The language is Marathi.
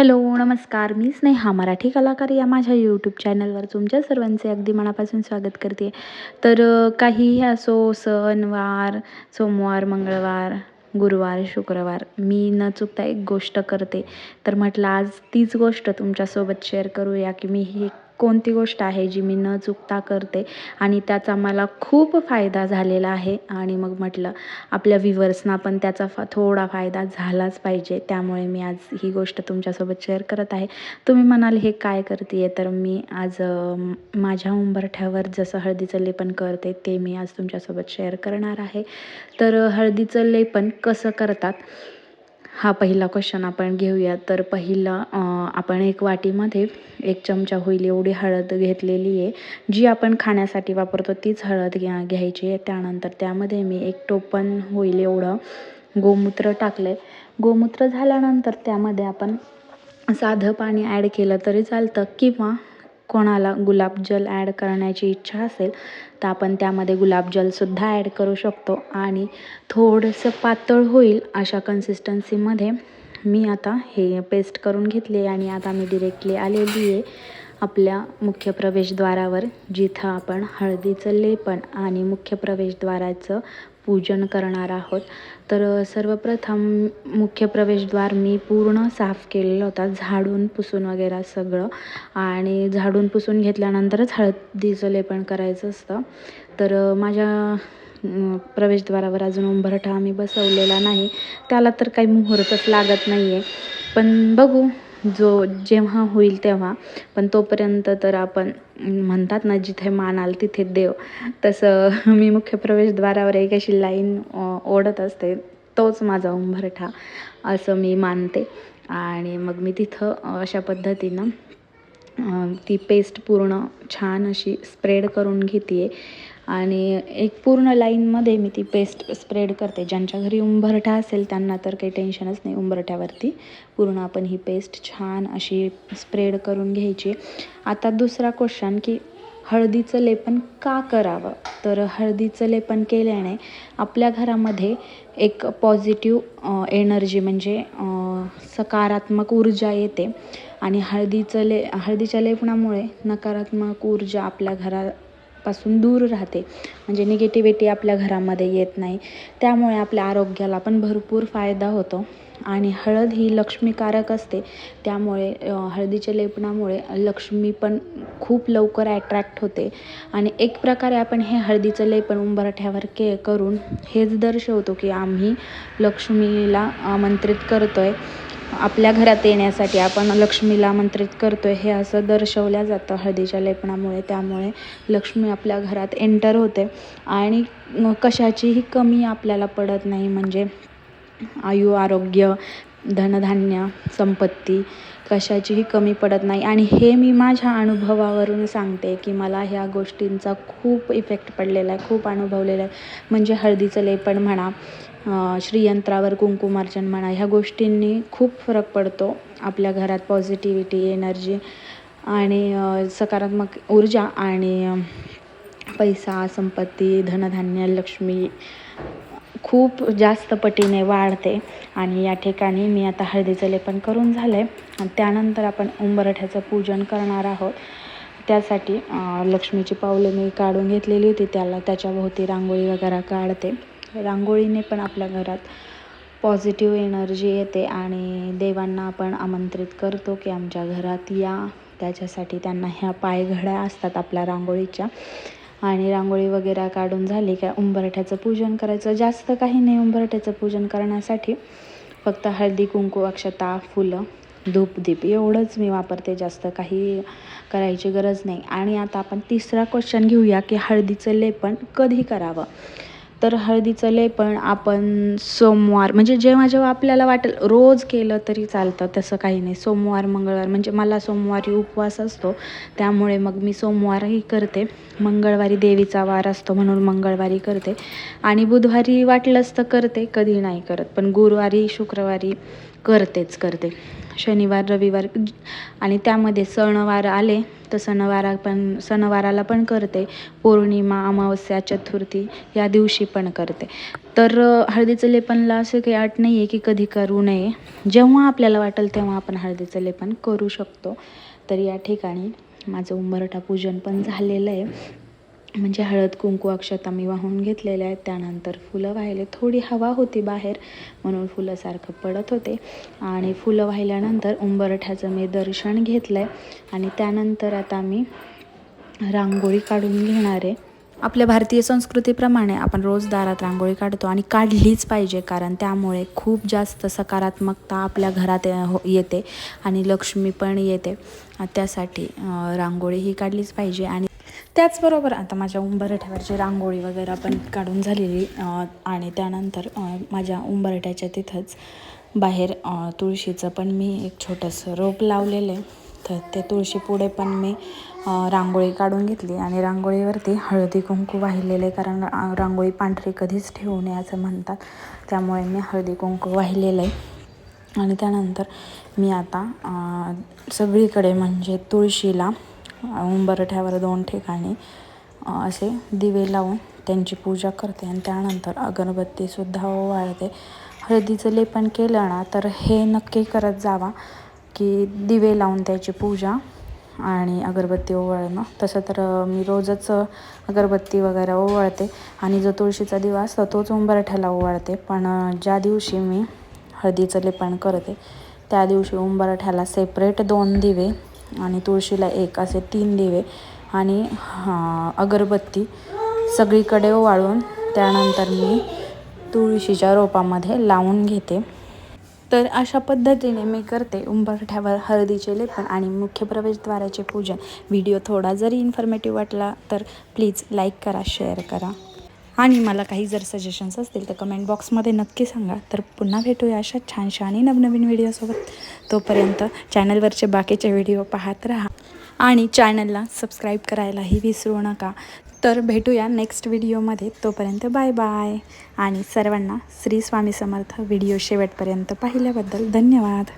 हॅलो नमस्कार. मी स्नेहा मराठी कलाकार या माझ्या यूट्यूब चॅनलवर तुमच्या सर्वांचे अगदी मनापासून स्वागत करते. तर काहीही असो सणवार सोमवार मंगळवार गुरुवार शुक्रवार मी न चुकता एक गोष्ट करते. तर म्हटलं आज तीच गोष्ट तुमच्यासोबत शेअर करूया की मी ही कोणती गोष्ट आहे जी मी न चुकता करते? आणि त्याचा मला खूप फायदा झालेला आहे. आणि मग म्हटलं आपल्या व्हिवर्सना पण त्याचा फा थोडा फायदा झालाच पाहिजे. त्यामुळे मी आज ही गोष्ट तुमच्यासोबत शेअर करत आहे. तुम्ही म्हणाल हे काय करते तर मी आज माझ्या उंबरठ्यावर जसं हळदीचं लेपन करते ते मी आज तुमच्यासोबत शेअर करणार आहे. तर हळदीचं लेपन कसं करतात? हा पहिला क्वेश्चन आपण घेऊया. तर पहिला आपण एक वाटीमध्ये एक चमचा होईल एवढी हळद घेतलेली आहे. जी आपण खाण्यासाठी वापरतो तीच हळद घ्या घ्यायची आहे. त्यानंतर त्यामध्ये मी एक टोपण होईल एवढं. गोमूत्र टाकलं आहे गोमूत्र झाल्यानंतर त्यामध्ये आपण साधं पाणी ॲड केलं तरी चालतं किंवा कोणाला गुलाबजल ॲड करण्याची इच्छा असेल तर आपण त्यामध्ये गुलाबजलसुद्धा ॲड करू शकतो. आणि थोडंसं पातळ होईल अशा कन्सिस्टन्सीमध्ये मी आता हे पेस्ट करून घेतले आणि आता मी डिरेक्टली आलेली आहे आपल्या मुख्य प्रवेशद्वारावर जिथं आपण हळदीचं लेपन आणि मुख्य प्रवेशद्वाराचं पूजन करणार आहोत. तर सर्वप्रथम मुख्य प्रवेशद्वार मी पूर्ण साफ केलेलं होता. झाडून पुसून वगैरे सगळं. आणि झाडून पुसून घेतल्यानंतरच हळदीचं लेपण करायचं असतं. तर माझ्या प्रवेशद्वारावर अजून उंबरठा आम्ही बसवलेला नाही. त्याला तर काही मुहूर्तच लागत नाही आहे पण बघू. जो जेव्हा होईल तेव्हा. पण तोपर्यंत तर आपण म्हणतात ना जिथे मानाल तिथे देव. तसं मी मुख्य प्रवेशद्वारावर एक अशी लाईन ओढत असते तोच माझा उंबरठा असं मी मानते. आणि मग मी तिथं अशा पद्धतीनं ती पेस्ट पूर्ण छान अशी स्प्रेड करून घेते आणि एक पूर्ण लाईनमध्ये मी ती पेस्ट स्प्रेड करते. ज्यांच्या घरी उंबरठा असेल त्यांना तर काही टेन्शनच नाही उंबरठ्यावरती. पूर्ण आपण ही पेस्ट छान अशी स्प्रेड करून घ्यायची. आता दुसरा क्वेश्चन की हळदीचं लेपन का करावं? तर हळदीचं लेपन केल्याने आपल्या घरामध्ये एक पॉझिटिव्ह एनर्जी म्हणजे सकारात्मक ऊर्जा येते. आणि हळदीचं ले हळदीच्या लेपनामुळे नकारात्मक ऊर्जा आपल्या घरा पासून दूर राहते. म्हणजे निगेटिव्हिटी आपल्या घरामध्ये येत नाही. त्यामुळे आपल्या आरोग्याला पण भरपूर फायदा होतो. आणि हळद ही लक्ष्मीकारक असते. त्यामुळे हळदीच्या लेपनामुळे लक्ष्मी पण खूप लवकर ॲट्रॅक्ट होते. आणि एक प्रकारे आपण हे हळदीचं लेपन उंबरठ्यावर के करून हेच दर्शवतो की आम्ही लक्ष्मीला आमंत्रित करतो आहे आपल्या घरात येण्यासाठी आपण लक्ष्मीला आमंत्रित करतो आहे हे असं दर्शवलं जातं हळदीच्या लेपणामुळे त्यामुळे लक्ष्मी आपल्या घरात एंटर होते. आणि कशाचीही कमी आपल्याला पडत नाही म्हणजे आयु आरोग्य धनधान्य संपत्ती कशाचीही कमी पडत नाही. आणि हे मी माझ्या अनुभवावरून सांगते की मला ह्या गोष्टींचा खूप इफेक्ट पडलेला आहे खूप अनुभवलेला आहे. म्हणजे हळदीचं लेपण म्हणा श्रीयंत्रावर कुंकुमार्चन म्हणा ह्या गोष्टींनी खूप फरक पडतो आपल्या घरात पॉझिटिव्हिटी एनर्जी आणि सकारात्मक ऊर्जा आणि पैसा संपत्ती धनधान्य लक्ष्मी खूप जास्त पटीने वाढते आणि या ठिकाणी मी आता हळदीचं लेपन करून झालं आहे आणि त्यानंतर आपण उंबरठ्याचं पूजन करणार आहोत. त्यासाठी लक्ष्मीची पावलं मी काढून घेतलेली होती. त्याला त्याच्याभोवती रांगोळी वगैरे काढते. रांगोळीने पण आपल्या घरात पॉझिटिव्ह एनर्जी येते आणि देवांना आपण आमंत्रित करतो की आमच्या घरात या. त्याच्यासाठी त्यांना ह्या पायघड्या असतात आपल्या रांगोळीच्या. आणि रांगोळी वगैरे काढून झाली का उंबरठ्याचं पूजन करायचं. जास्त काही नाही उंबरठ्याचं पूजन करण्यासाठी. फक्त हळदी कुंकू अक्षता फुलं धूप दीप एवढंच मी वापरते. जास्त काही करायची गरज नाही. आणि आता आपण तिसरा क्वेश्चन घेऊया की हळदीचं लेपन कधी करावं? तर हळदीचं लेपण आपण सोमवार म्हणजे जेव्हा जेव्हा आपल्याला वाटेल रोज केलं तरी चालतं तसं काही नाही. सोमवार मंगळवार म्हणजे मला सोमवारी उपवास असतो त्यामुळे मग मी सोमवारही करते. मंगळवारी देवीचा वार असतो म्हणून मंगळवारी करते. आणि बुधवारी वाटलंच तर करते कधी नाही करत. पण गुरुवारी शुक्रवारी करतेच करते. शनिवार रविवार आणि त्यामध्ये सणवार आले तर सणवारा पण सणवाराला पण करते. पौर्णिमा अमावस्या चतुर्थी या दिवशी पण करते. तर हळदीचं लेपनला असं काही अट नाही आहे की कधी करू नये. जेव्हा आपल्याला वाटेल तेव्हा आपण हळदीचं लेपन करू शकतो. तर या ठिकाणी माझं उंबरठा पूजन पण झालेलं आहे. म्हणजे हळद कुंकू अक्षता मी वाहून घेतलेल्या आहेत. त्यानंतर फुलं वाहिले. थोडी हवा होती बाहेर म्हणून फुलं सारखं पडत होते. आणि फुलं वाहिल्यानंतर उंबरठ्याचं मी दर्शन घेतलं आहे आणि त्यानंतर आता मी रांगोळी काढून घेणार आहे. आपल्या भारतीय संस्कृतीप्रमाणे आपण रोज दारात रांगोळी काढतो आणि काढलीच पाहिजे कारण त्यामुळे खूप जास्त सकारात्मकता आपल्या घरात हो येते. आणि लक्ष्मी पण येते. त्यासाठी रांगोळी ही काढलीच पाहिजे. आणि त्याचबरोबर आता माझ्या उंबरठ्यावरची रांगोळी वगैरे पण काढून झालेली आणि त्यानंतर माझ्या उंबरठ्याच्या तिथंच बाहेर तुळशीचं पण मी एक छोटंसं रोप लावलेलं आहे. तर ते तुळशी पुढे पण मी रांगोळी काढून घेतली आणि रांगोळीवरती हळदी कुंकू वाहिलेले कारण रांगोळी पांढरी कधीच ठेवू नये असं म्हणतात. त्यामुळे मी हळदी कुंकू वाहिलेलं आहे. आणि त्यानंतर मी आता सगळीकडे म्हणजे तुळशीला उंबरठ्यावर दोन ठिकाणी असे दिवे लावून त्यांची पूजा करते. आणि त्यानंतर अगरबत्तीसुद्धा ओवाळते. हळदीचं लेपन केलं ना तर हे नक्की करत जावा की दिवे लावून त्याची पूजा आणि अगरबत्ती ओवाळणं. तसं तर मी रोजच अगरबत्ती वगैरे ओवाळते. आणि जो तुळशीचा दिवा असतो तोच उंबरठ्याला ओवाळते. पण ज्या दिवशी मी हळदीचं लेपन करते त्या दिवशी उंबरठ्याला सेपरेट दोन दिवे आणि तुळशीला एक असे तीन दिवे आणि अगरबत्ती सगळीकडे वाळून त्यानंतर मी तुळशीच्या रोपामध्ये लावून घेते. तर अशा पद्धतीने मी करते उंबरठ्यावर हळदीचे लेपन आणि मुख्य प्रवेशद्वाराचे पूजन. व्हिडिओ थोडा जरी इन्फॉर्मेटिव्ह वाटला तर प्लीज लाईक करा शेअर करा. आणि मला काही जर सजेशन्स असतील तर कमेंट बॉक्समध्ये नक्की सांगा. तर पुन्हा भेटूया अशा छानशा आणि नवनवीन व्हिडिओसोबत तोपर्यंत चॅनलवरचे बाकीचे व्हिडिओ पाहत राहा. आणि चॅनलला सबस्क्राईब करायलाही विसरू नका. तर भेटूया नेक्स्ट व्हिडिओमध्ये तोपर्यंत बाय बाय आणि सर्वांना श्री स्वामी समर्थ व्हिडिओ शेवटपर्यंत पाहिल्याबद्दल धन्यवाद.